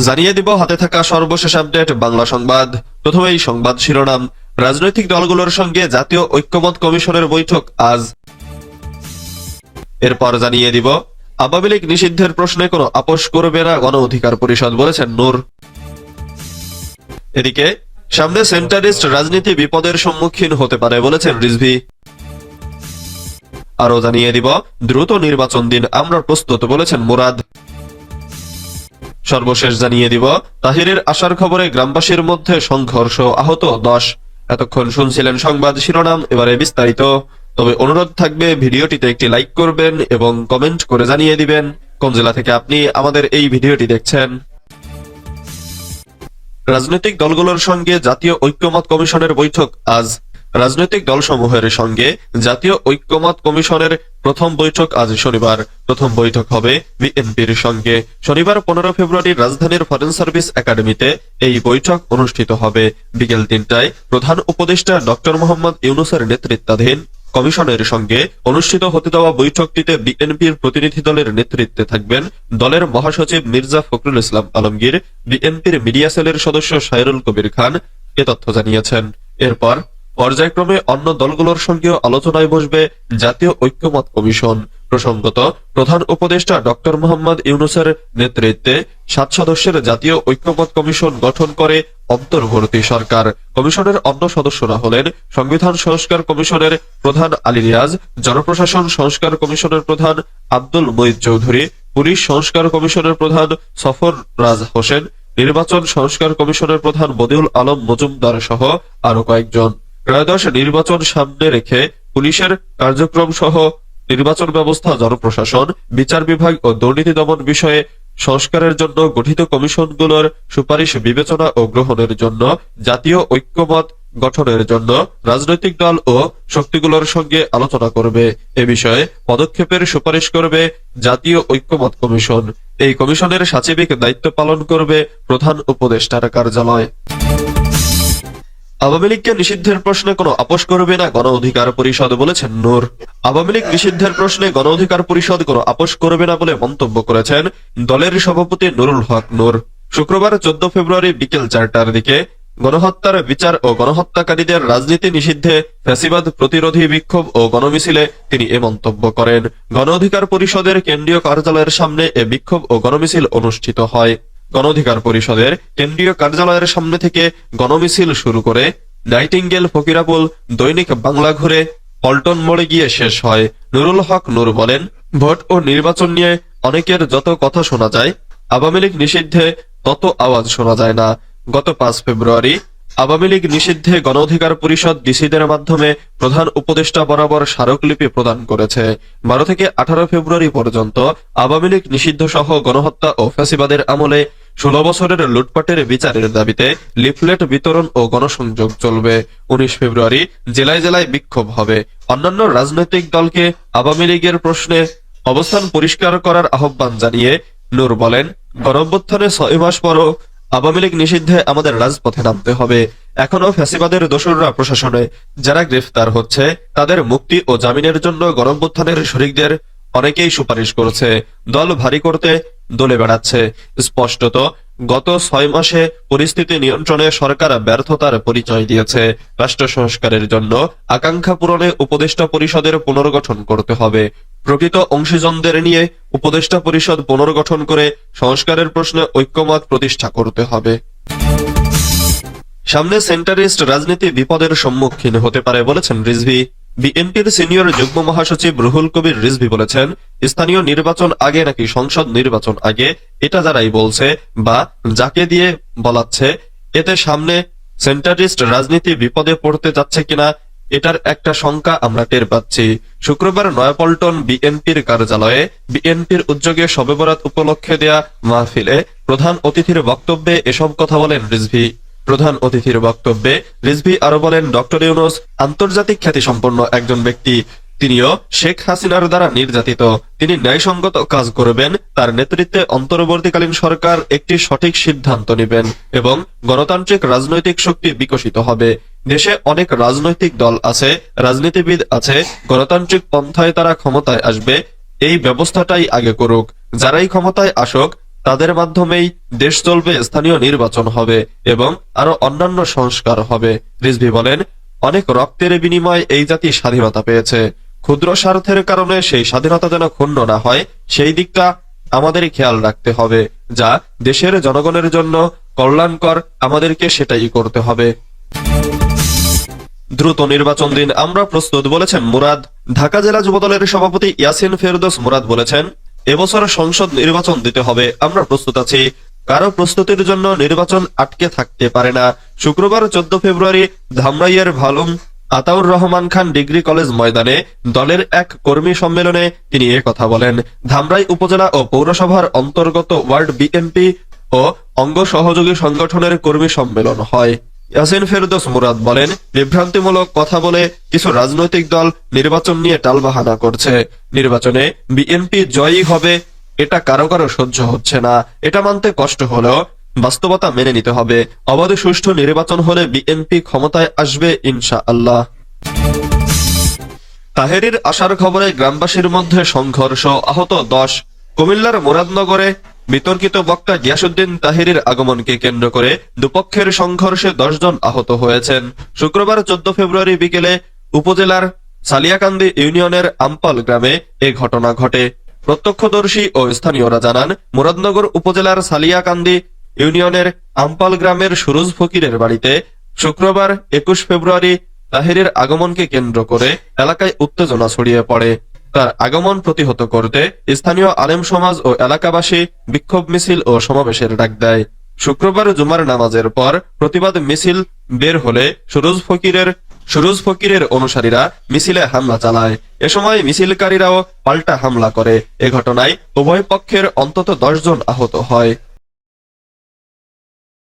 জানিয়ে দিব, হাতে থাকা সর্বশেষ আপডেট, বাংলা সংবাদ। প্রথমেই সংবাদ শিরোনাম। রাজনৈতিক দলগুলোর সঙ্গে জাতীয় ঐক্যমত কমিশনের বৈঠক আজ। এরপর জানিয়ে দিব, আওয়ামী লীগ নিষিদ্ধের প্রশ্নে কোনো আপোষ করবে না গণ অধিকার পরিষদ, বলেছেন নূর। এদিকে, সামনে সেন্টারিস্ট রাজনীতি বিপদের সম্মুখীন হতে পারে, বলেছেন রিজভি। আরও জানিয়ে দিব, দ্রুত নির্বাচন দিন আমরা প্রস্তুত, বলেছেন মুরাদ। সর্বশেষ জানিয়ে দিব, তাহিরের আসার খবরে গ্রামবাসীর মধ্যে সংঘর্ষ আহত দশ। এতক্ষণ শুনছিলেন সংবাদ শিরোনাম, এবারে বিস্তারিত। তবে অনুরোধ থাকবে, ভিডিওটিতে একটি লাইক করবেন এবং কমেন্ট করে জানিয়ে দিবেন কোন জেলা থেকে আপনি আমাদের এই ভিডিওটি দেখছেন। রাজনৈতিক দলগুলোর সঙ্গে জাতীয় ঐক্যমত কমিশনের বৈঠক আজ। রাজনৈতিক দলসমূহের সঙ্গে জাতীয় ঐক্যমত কমিশনের প্রথম বৈঠক আজ শনিবার। প্রথম বৈঠক হবে বিএনপির সঙ্গে। শনিবার পনেরো ফেব্রুয়ারি রাজধানীর ফরেন সার্ভিস একাডেমিতে এই বৈঠক অনুষ্ঠিত হবে। বিকেল তিনটায় প্রধান উপদেষ্টা ডক্টর মোহাম্মদ ইউনুসের নেতৃত্বাধীন কমিশনের সঙ্গে অনুষ্ঠিত হতে দেওয়া বৈঠকটিতে বিএনপির প্রতিনিধি দলের নেতৃত্বে থাকবেন দলের মহাসচিব মির্জা ফখরুল ইসলাম আলমগীর, বিএনপির মিডিয়া সেলের সদস্য সাইরুল কবির খান, এ তথ্য জানিয়েছেন। এরপর পর্যায়ক্রমে অন্য দলগুলোর সঙ্গেও আলোচনায় বসবে জাতীয় ঐক্যমত কমিশন। প্রসঙ্গত, প্রধান উপদেষ্টা ডক্টর মোহাম্মদ ইউনুসের নেতৃত্বে সাত সদস্যের জাতীয় ঐক্যমত কমিশন গঠন করে অন্তর্বর্তী সরকার। কমিশনের অন্য সদস্যরা হলেন সংবিধান সংস্কার কমিশনের প্রধান আলী রিয়াজ, জনপ্রশাসন সংস্কার কমিশনের প্রধান আব্দুল মঈদ চৌধুরী, পুলিশ সংস্কার কমিশনের প্রধান সফর রাজ হোসেন, নির্বাচন সংস্কার কমিশনের প্রধান বদিউল আলম মজুমদার সহ আরও কয়েকজন। ত্রয়োদশ নির্বাচন সামনে রেখে পুলিশের কার্যক্রম সহ নির্বাচন ব্যবস্থা, জনপ্রশাসন, বিচার বিভাগ ও দুর্নীতি দমন বিষয়ে সংস্কারের জন্য গঠিত কমিশনগুলোর সুপারিশ বিবেচনা ও গ্রহণের জন্য, জাতীয় ঐক্যমত গঠনের জন্য রাজনৈতিক দল ও শক্তিগুলোর সঙ্গে আলোচনা করবে। এ বিষয়ে পদক্ষেপের সুপারিশ করবে জাতীয় ঐক্যমত কমিশন। এই কমিশনের সাচিবিক দায়িত্ব পালন করবে প্রধান উপদেষ্টার কার্যালয়। আওয়ামী লীগকে নিষিদ্ধের প্রশ্নে কোনো আপোষ করবে না গণ অধিকার পরিষদ বলেছেন নূর। আওয়ামী লীগ নিষিদ্ধের প্রশ্নে গণ অধিকার পরিষদ কোনো আপোষ করবে না বলে মন্তব্য করেছেন দলের সভাপতি নুরুল হক নূর। শুক্রবার চোদ্দ ফেব্রুয়ারি বিকেল চারটার দিকে গণহত্যার বিচার ও গণহত্যাকারীদের রাজনীতি নিষিদ্ধে ফ্যাসিবাদ প্রতিরোধী বিক্ষোভ ও গণমিছিলে তিনি এ মন্তব্য করেন। গণ অধিকার পরিষদের কেন্দ্রীয় কার্যালয়ের সামনে এ বিক্ষোভ ও গণমিছিল অনুষ্ঠিত হয়। গণ অধিকার পরিষদের কেন্দ্রীয় কার্যালয়ের সামনে থেকে গণমিছিল শুরু করে নাইটিঙ্গেল ফকিরাপুল দৈনিক বাংলা ঘুরে পল্টন মোড়ে গিয়ে শেষ হয়। নুরুল হক নূর বলেন, ভোট ও নির্বাচন নিয়ে অনেকের যত কথা শোনা যায়, আওয়ামী লীগ নিষিদ্ধে তত আওয়াজ শোনা যায় না। গত পাঁচ ফেব্রুয়ারি আওয়ামী লীগ নিষিদ্ধে গণ অধিকার পরিষদ ডিসিদের মাধ্যমে প্রধান উপদেষ্টা বরাবর স্মারকলিপি প্রদান করেছে। বারো থেকে আঠারো ফেব্রুয়ারি পর্যন্ত আওয়ামী লীগ নিষিদ্ধ সহ গণহত্যা ও ফ্যাসিবাদের আমলে ষোলো বছরের লুটপাটের বিচারের দাবিতে লিফলেট বিতরণ ও গণসংযোগ চলবে। উনিশ ফেব্রুয়ারি জেলায় জেলায় বিক্ষোভ হবে। অন্যান্য রাজনৈতিক দলকে আওয়ামী লীগের প্রশ্নে অবস্থান পরিষ্কার করার আহ্বান জানিয়ে নূর বলেন, গণঅভ্যুত্থানে ছয় মাস পরও আওয়ামী লীগ নিষিদ্ধে আমাদের রাজপথে নামতে হবে। এখনও ফ্যাসিবাদের দোসররা প্রশাসনে যারা গ্রেফতার হচ্ছে, তাদের মুক্তি ও জামিনের জন্য গণঅভ্যুত্থানের শরিকদের অনেকেই সুপারিশ করছে, দল ভারী করতে দলে বেড়াচ্ছে। স্পষ্টত, গত ছয় মাসে পরিস্থিতি নিয়ন্ত্রণে সরকার ব্যর্থতার পরিচয় দিয়েছে। রাষ্ট্র সংস্কারের জন্য আকাঙ্ক্ষা পূরণে উপদেষ্টা পরিষদের পুনর্গঠন করতে হবে। প্রকৃত অংশীজনদের নিয়ে উপদেষ্টা পরিষদ পুনর্গঠন করে সংস্কারের প্রশ্নে ঐক্যমত প্রতিষ্ঠা করতে হবে। সামনে সেন্টারিস্ট রাজনীতি বিপদের সম্মুখীন হতে পারে বলেছেন রিজভি। বিএনপির সিনিয়র যুগ্ম মহাসচিব রুহুল কবির রিজভি বলেছেন, স্থানীয় নির্বাচন আগে নাকি সংসদ নির্বাচন আগে, এটা যারাই বলছে বা যাকে দিয়ে বলাচ্ছে, এতে সামনে সেন্টারিস্ট রাজনীতি বিপদে পড়তে যাচ্ছে কিনা, এটার একটা শঙ্কা আমরা টের পাচ্ছি। শুক্রবার নয়াপল্টন বিএনপির কার্যালয়ে বিএনপির উদ্যোগে শবে বরাত উপলক্ষে দেয়া মাহফিলে প্রধান অতিথির বক্তব্যে এসব কথা বলেন রিজভি। প্রধান অতিথির বক্তব্যে রিজভি আরও বলেন, ডক্টর ইউনুস আন্তর্জাতিক খ্যাতিসম্পন্ন একজন ব্যক্তি। তিনিও শেখ হাসিনার দ্বারা নির্যাতিত। তিনি ন্যায়সঙ্গত কাজ করবেন, তার নেতৃত্বে অন্তর্বর্তীকালীন সরকার একটি সঠিক সিদ্ধান্ত নেবেন এবং গণতান্ত্রিক রাজনৈতিক শক্তি বিকশিত হবে। দেশে অনেক রাজনৈতিক দল আছে, রাজনীতিবিদ আছে, গণতান্ত্রিক পন্থায় তারা ক্ষমতায় আসবে, এই ব্যবস্থাটাই আগে করুক। যারাই ক্ষমতায় আসুক তাদের মাধ্যমেই দেশ চলবে, স্থানীয় নির্বাচন হবে এবং আরও অন্যান্য সংস্কার হবে। রিজভি বলেন, অনেক রক্তের বিনিময়ে এই জাতি স্বাধীনতা পেয়েছে। ক্ষুদ্র স্বার্থের কারণে সেই স্বাধীনতা যেন ক্ষুণ্ণ না হয়, সেই দিকটা আমাদের খেয়াল রাখতে হবে, যা দেশের জনগণের জন্য কল্যাণকর, আমাদেরকে সেটাই করতে হবে। দ্রুত নির্বাচন দিন আমরা প্রস্তুত বলেছেন মুরাদ। ঢাকা জেলা যুবদলের সভাপতি ইয়াসিন ফেরদোস মুরাদ বলেছেন এবছর সংসদ নির্বাচন দিতে হবে। আমরা প্রস্তুত আছি। কারও প্রস্তুতির জন্য নির্বাচন আটকে থাকতে পারে না। শুক্রবার চোদ্দ ফেব্রুয়ারি ধামরাইয়ের ভালুম আতাউর রহমান খান ডিগ্রি কলেজ ময়দানে দলের এক কর্মী সম্মেলনে তিনি কথা বলেন। ধামরাই উপজেলা ও পৌরসভার অন্তর্গত ওয়ার্ড বিএনপি ও অঙ্গ সহযোগী সংগঠনের কর্মী সম্মেলন হয়। ইয়াসিন ফেরদোস মুরাদ বলেন, বিভ্রান্তিমূলক কথা বলে কিছু রাজনৈতিক দল নির্বাচন নিয়ে টালবাহানা করছে। নির্বাচনে বিএনপি জয়ী হবে, এটা কারও কারও সহ্য হচ্ছে না। এটা মানতে কষ্ট হলেও বাস্তবতা মেনে নিতে হবে। অবাধ সুষ্ঠু নির্বাচন হলে বিএনপি ক্ষমতায় আসবে ইনশা আল্লাহ তাহেরির আসার খবরে গ্রামবাসীর মধ্যে সংঘর্ষ, আহত দশ। কুমিল্লার মুরাদনগরে বিতর্কিত বক্তা গিয়াসুদ্দিন তাহিরের আগমনকে কেন্দ্র করে দুপক্ষের সংঘর্ষে জন আহত হয়েছেন। শুক্রবার চোদ্দ ফেব্রুয়ারি বিকেলে উপজেলার সালিয়াকান্দি ইউনিয়নের আমপাল গ্রামে এ ঘটনা ঘটে। প্রত্যক্ষদর্শী ও স্থানীয়রা জানান, মুরাদনগর উপজেলার সালিয়াকান্দি ইউনিয়নের আমপাল গ্রামের সুরুজ ফকিরের বাড়িতে শুক্রবার একুশ ফেব্রুয়ারি তাহিরের আগমনকে কেন্দ্র করে এলাকায় উত্তেজনা ছড়িয়ে পড়ে। তার আগমন প্রতিহত করতে স্থানীয় আলেম সমাজ ও এলাকাবাসী বিক্ষোভ মিছিল ও সমাবেশের ডাক দেয়। শুক্রবার জুমার নামাজের পর প্রতিবাদ মিছিল বের হলে সুরজ ফকিরের সুরজ ফকিরের অনুসারীরা মিছিলে হামলা চালায়। এ সময় মিছিলকারীরাও পাল্টা হামলা করে। এ ঘটনায় উভয় পক্ষের অন্তত দশ জন আহত হয়।